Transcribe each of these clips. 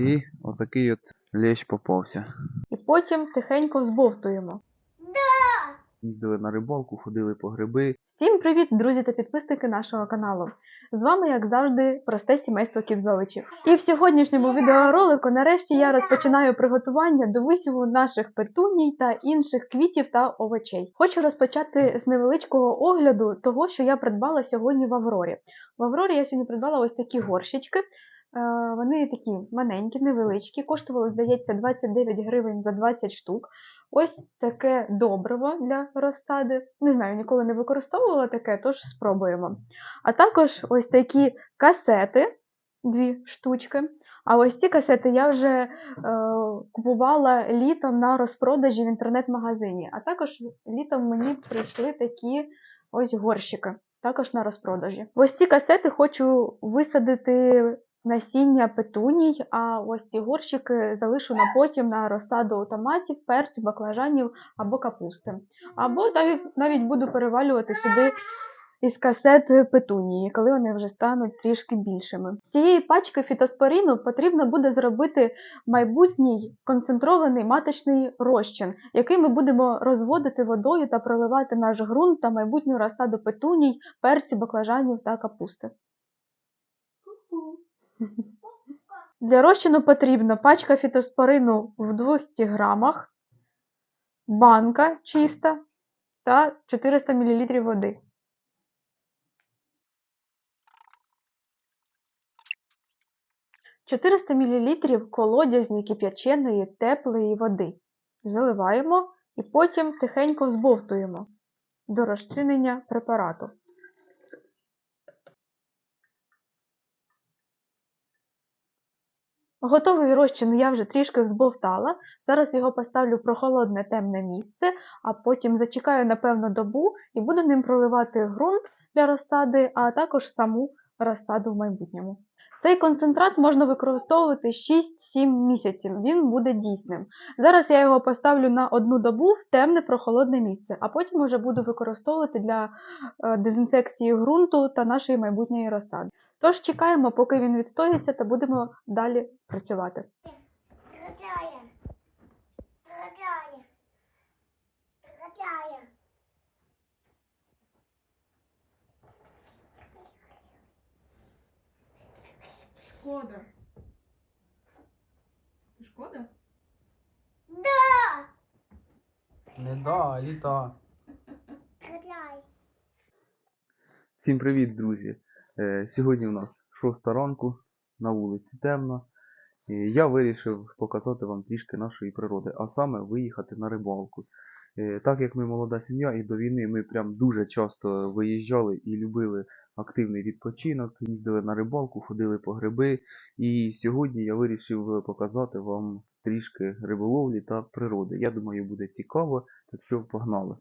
І отакий от лещ попався. І потім тихенько взбовтуємо. Їздили на рибалку, ходили по гриби. Всім привіт, друзі та підписники нашого каналу. З вами, як завжди, просте сімейство Ківзовичів. І в сьогоднішньому відеоролику нарешті я розпочинаю приготування до висіву наших петуній та інших квітів та овочей. Хочу розпочати з невеличкого огляду того, що я придбала сьогодні в Аврорі. В Аврорі я сьогодні придбала ось такі горщички. Е, Вони такі маленькі, невеличкі, коштували, здається, 29 гривень за 20 штук. Ось таке добриво для розсади. Не знаю, ніколи не використовувала таке, тож спробуємо. А також ось такі касети, дві штучки. А ось ці касети я вже е, купувала літом на розпродажі в інтернет-магазині. А також літом мені прийшли такі ось горщики, також на розпродажі. Ось ці касети хочу висадити насіння петуній, а ось ці горщики залишу на потім на розсаду томатів, перцю, баклажанів або капусти. Або навіть, навіть буду перевалювати сюди із касет петунії, коли вони вже стануть трішки більшими. З цієї пачки фітоспоріну потрібно буде зробити майбутній концентрований маточний розчин, який ми будемо розводити водою та проливати наш ґрунт та майбутню розсаду петуній, перцю, баклажанів та капусти. Для розчину потрібна пачка фітоспорину в 200 грамах, банка чиста та 400 мл води. – 400 мл колодязні кип'яченої теплої води. Заливаємо і потім тихенько збовтуємо до розчинення препарату. Готовий розчин я вже трішки взбовтала. Зараз його поставлю в прохолодне темне місце, а потім зачекаю напевно добу і буду ним проливати ґрунт для розсади, а також саму розсаду в майбутньому. Цей концентрат можна використовувати 6-7 місяців, він буде дійсним. Зараз я його поставлю на одну добу в темне прохолодне місце, а потім вже буду використовувати для е, дезінфекції ґрунту та нашої майбутньої розсади. Тож чекаємо, поки він відстоїться, та будемо далі працювати. Дорогая, дорогая, дорогая. Шкода. Шкода? Да, Не да, літа. Всім привіт, друзі! Е, Сьогодні у нас 6 ранку, на вулиці темно. Я вирішив показати вам трішки нашої природи, а саме виїхати на рибалку. Е, Так як ми молода сім'я і до війни ми прям дуже часто виїжджали і любили активний відпочинок, їздили на рибалку, ходили по гриби. І сьогодні я вирішив показати вам трішки риболовлі та природи. Я думаю, буде цікаво, так що погнали.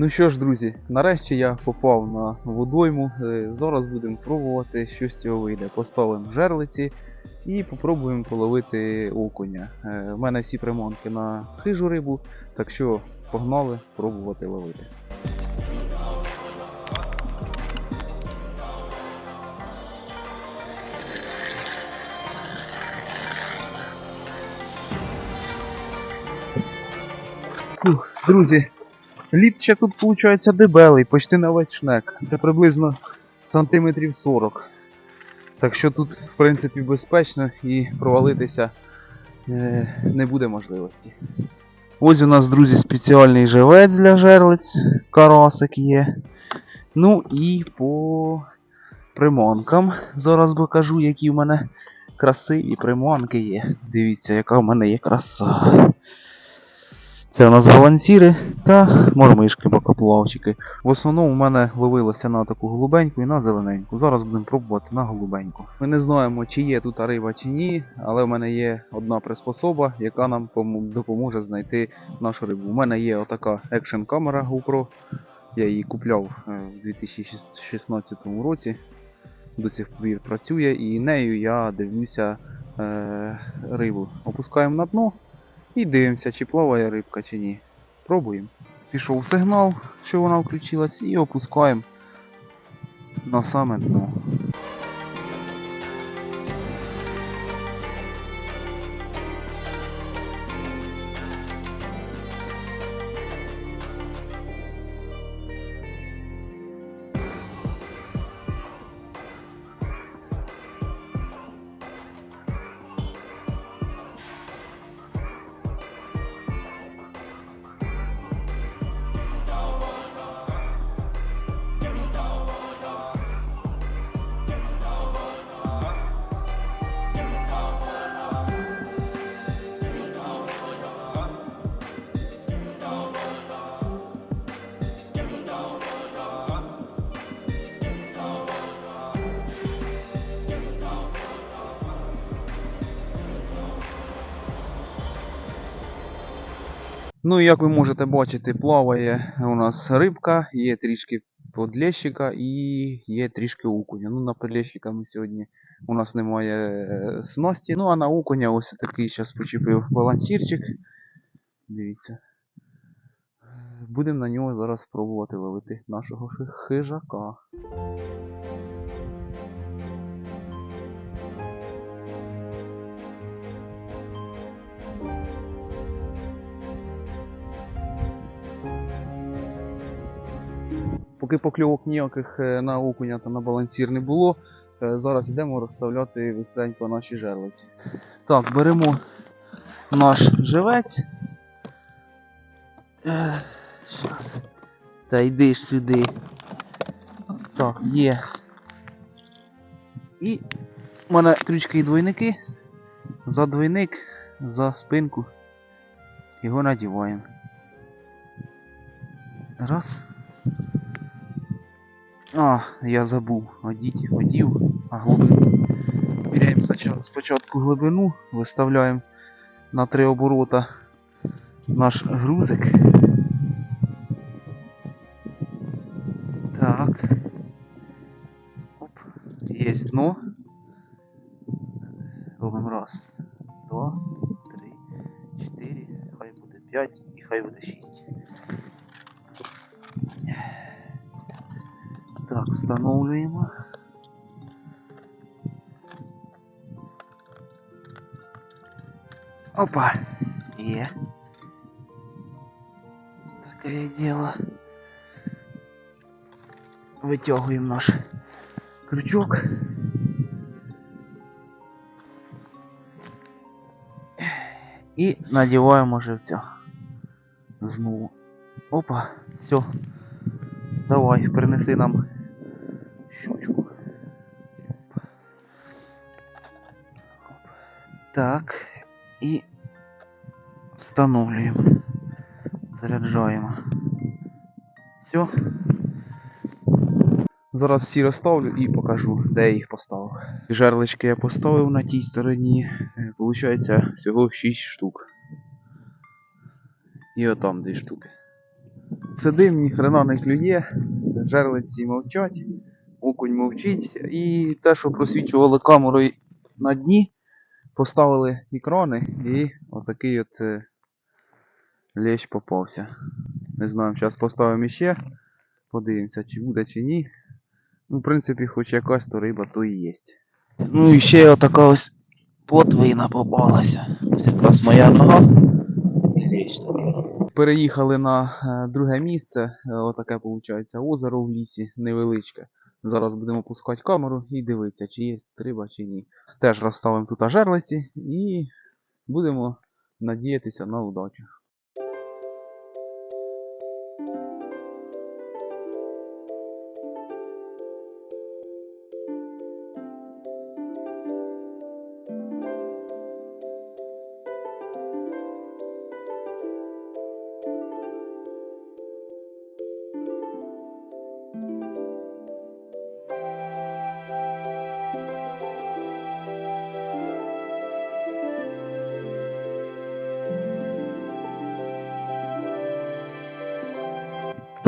Ну що ж, друзі, нарешті я попав на водойму. Е, Зараз будемо пробувати, що з цього вийде. Поставимо жерлиці і попробуємо половити окуня. Е, У мене всі приманки на хижу рибу, так що погнали пробувати ловити. Друзі, Лід ще тут, виходить, дебелий, почти на весь шнек. Це приблизно сантиметрів 40. Так що тут, в принципі, безпечно і провалитися е, не буде можливості. Ось у нас, друзі, спеціальний живець для жерлиць. Карасик є. Ну і по приманкам. Зараз покажу, які в мене красиві приманки є. Дивіться, яка в мене є краса. Це у нас балансіри та мормишки, бакоплавчики. В основному в мене ловилося на таку голубеньку і на зелененьку. Зараз будемо пробувати на голубеньку. Ми не знаємо, чи є тут риба чи ні, але в мене є одна приспособа, яка нам допоможе знайти нашу рибу. У мене є отака екшн камера GoPro. Я її купляв е, в 2016 році. До сих пір працює, і нею я дивлюся е, рибу. Опускаємо на дно і дивимося, чи плаває рибка, чи ні. Пробуємо. Пішов сигнал, що вона включилась, і опускаємо на саме дно. Ну, і як ви можете бачити, плаває у нас рибка, є трішки подлещика і є трішки окуня. Ну, на подлещика ми сьогодні у нас немає е, снасті. Ну, а на окуня ось такий зараз почепив балансірчик. Дивіться. Будемо на нього зараз спробувати ловити нашого хижака. Поки покльовок ніяких е, на окуня та на балансір не було, е, зараз йдемо розставляти вистренько наші жерлиці. Так, беремо наш живець. Е, Щас. Та йди ж сюди. Так, є. І в мене крючки і двойники. За двойник, за спинку. Його надіваємо. Раз. А, я забув. Одіть, одів, а глибину. Міряємо спочатку глибину, виставляємо на три оборота наш грузик. Так. Оп. Є дно. Робимо раз, два, три, чотири, хай буде п'ять і хай буде шість. встановлюємо. Опа! Є. Таке діло. Витягуємо наш крючок. І надіваємо живця. Знову. Опа, все. Давай, принеси нам Так. І встановлюємо. Заряджаємо. Все. Зараз всі розставлю і покажу, де я їх поставив. Жерлички я поставив на тій стороні. Е, Получається всього 6 штук. І отам 2 штуки. Сидим, ні хрена не клює, жерлиці мовчать, окунь мовчить. І те, що просвічували камерою на дні, поставили екрани і отакий от е, лещ попався. Не знаю, зараз поставимо іще. Подивимося, чи буде, чи ні. Ну, в принципі, хоч якась то риба, то і є. Ну і ще отака ось плотвина попалася. Ось якраз моя нога. І лещ такий. Переїхали на е, друге місце. Е, Отаке виходить озеро в лісі, невеличке. Зараз будемо пускати камеру і дивитися, чи є тут риба, чи ні. Теж розставимо тут ажерлиці і будемо надіятися на удачу.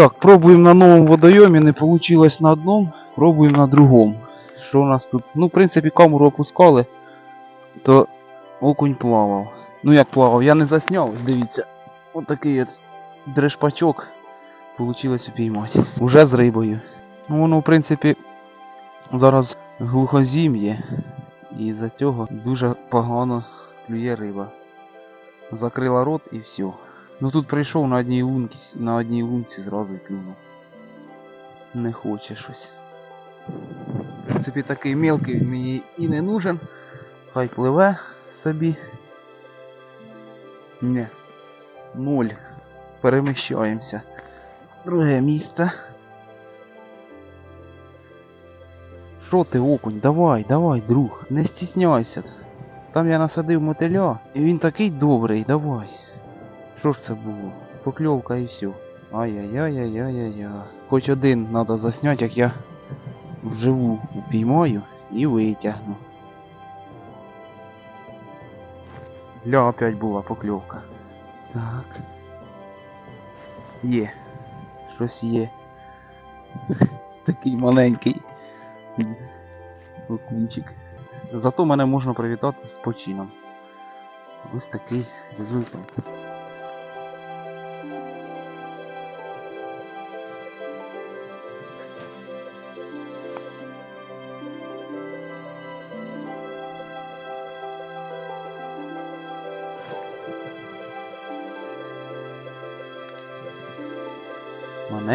Так, пробуємо на новому водойомі, не вийшло на одному, пробуємо на другому. Що у нас тут? Ну, в принципі, камеру опускали, то окунь плавав. Ну як плавав, я не засняв, дивіться. Ось такий от дрешпачок вийшло упіймати. Уже з рибою. Ну воно, в принципі, зараз глухозім'є. І за цього дуже погано клює риба. Закрила рот і все. Ну тут прийшов на одній лунці, на одній лунці зразу й клюнув. Не хоче щось. В принципі, такий мелкий мені і не нужен. Хай пливе собі. Не. Ноль. Переміщаємося. Друге місце. Що ти, окунь? Давай, давай, друг, не стісняйся. Там я насадив мотиля, і він такий добрий, давай. Що ж це було? Покльовка і все. Ай-яй-яй-яй-яй-яй. Хоч один треба засняти, як я вживу упіймаю і витягну. Ля, опять була покльовка. Так. Є. Щось є. Такий маленький. Окунчик. Зато мене можна привітати з почином. Ось такий результат.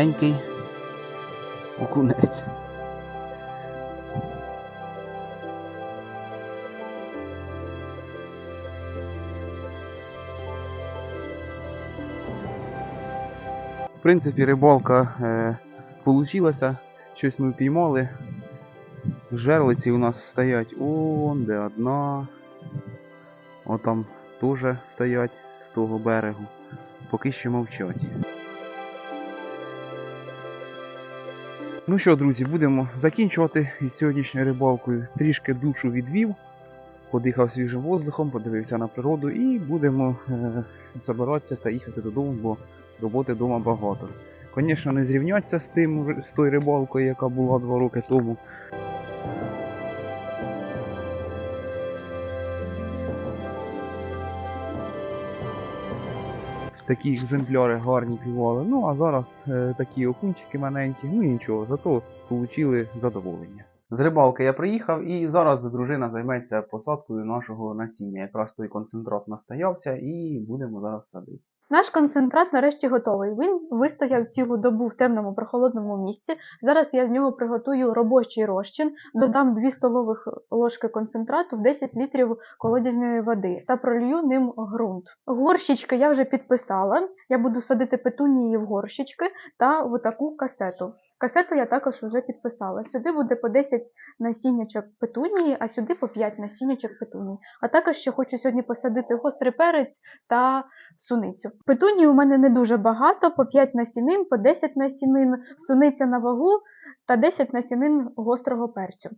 Маленький окунець. В принципі, рибалка е, получилася. Щось ми впіймали. Жерлиці у нас стоять он, де одна. Отам теж стоять з того берегу. Поки що мовчать. Ну що, друзі, будемо закінчувати із сьогоднішньою рибалкою. Трішки душу відвів, подихав свіжим воздухом, подивився на природу і будемо е, забиратися та їхати додому, бо роботи вдома багато. Звісно, не зрівняться з тим з тою рибалкою, яка була два роки тому. Такі екземпляри гарні клювали. Ну а зараз е, такі окунчики маленькі. Ну нічого, зато отримали задоволення. З рибалки я приїхав і зараз дружина займеться посадкою нашого насіння. Якраз той концентрат настоявся і будемо зараз садити. Наш концентрат нарешті готовий. Він вистояв цілу добу в темному прохолодному місці. Зараз я з нього приготую робочий розчин, додам 2 столових ложки концентрату в 10 літрів колодязної води та пролью ним ґрунт. Горщички я вже підписала. Я буду садити петунії в горщички та в таку касету. Касету я також вже підписала. Сюди буде по 10 насіннячок петунії, а сюди по 5 насіннячок петунії. А також ще хочу сьогодні посадити гострий перець та суницю. Петунії у мене не дуже багато, по 5 насінин, по 10 насінин, суниця на вагу та 10 насінин гострого перцю.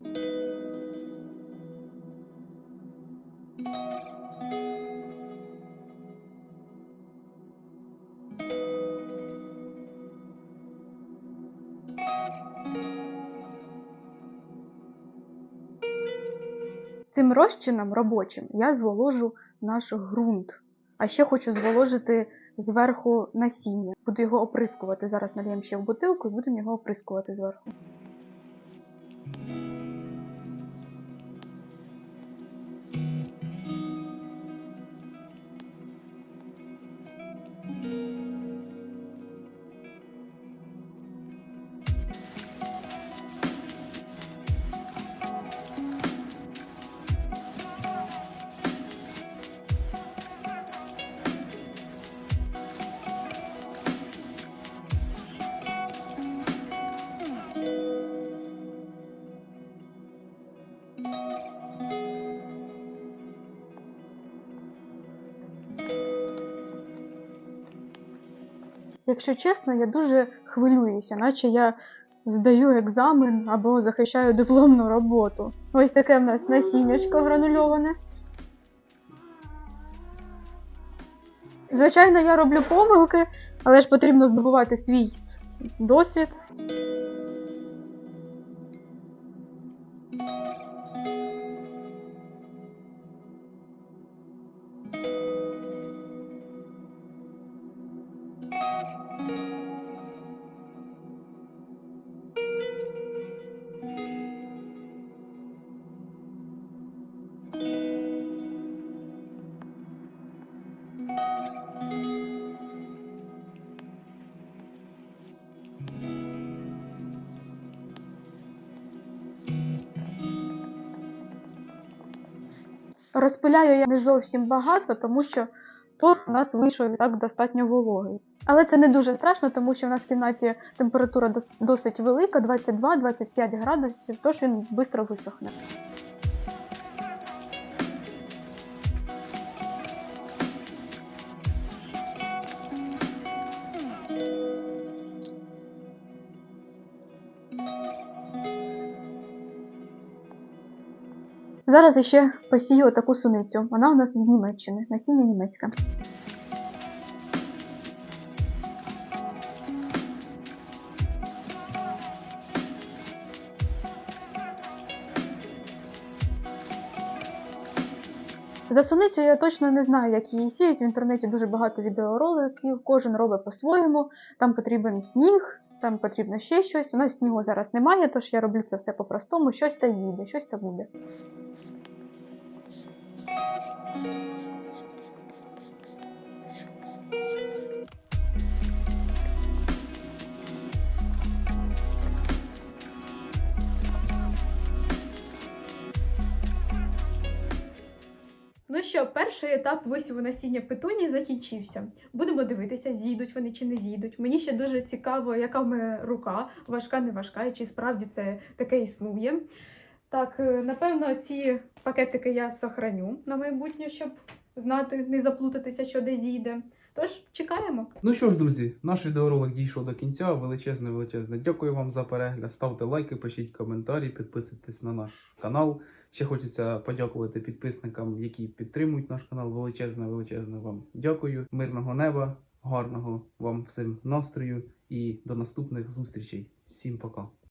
Цим розчином робочим я зволожу наш ґрунт. А ще хочу зволожити зверху насіння. Буду його оприскувати. Зараз нальємо ще в бутилку і будемо його оприскувати зверху. Якщо чесно, я дуже хвилююся, наче я здаю екзамен або захищаю дипломну роботу. Ось таке в нас насіннячко гранульоване. Звичайно, я роблю помилки, але ж потрібно здобувати свій досвід. Розпиляю я не зовсім багато, тому що тут у нас вийшов так достатньо вологий. Але це не дуже страшно, тому що в нас в кімнаті температура дос- досить велика, 22-25 градусів, тож він швидко висохне. Зараз ще посію таку суницю. Вона у нас з Німеччини, насіння німецьке. За суницю я точно не знаю, як її сіють. В інтернеті дуже багато відеороликів, кожен робить по-своєму. Там потрібен сніг, там потрібно ще щось. У нас снігу зараз немає, тож я роблю це все по-простому. Щось та зійде, щось та буде. Ну що, перший етап висіву насіння петунії закінчився. Будемо дивитися, зійдуть вони чи не зійдуть. Мені ще дуже цікаво, яка в мене рука, важка, не важка, і чи справді це таке існує. Так, е, напевно, ці пакетики я сохраню на майбутнє, щоб знати, не заплутатися, що де зійде. Тож чекаємо. Ну що ж, друзі, наш відеоролик дійшов до кінця. Величезне, величезне. Дякую вам за перегляд. Ставте лайки, пишіть коментарі, підписуйтесь на наш канал. Ще хочеться подякувати підписникам, які підтримують наш канал. Величезне, величезне вам дякую. Мирного неба, гарного вам всім настрою і до наступних зустрічей. Всім пока.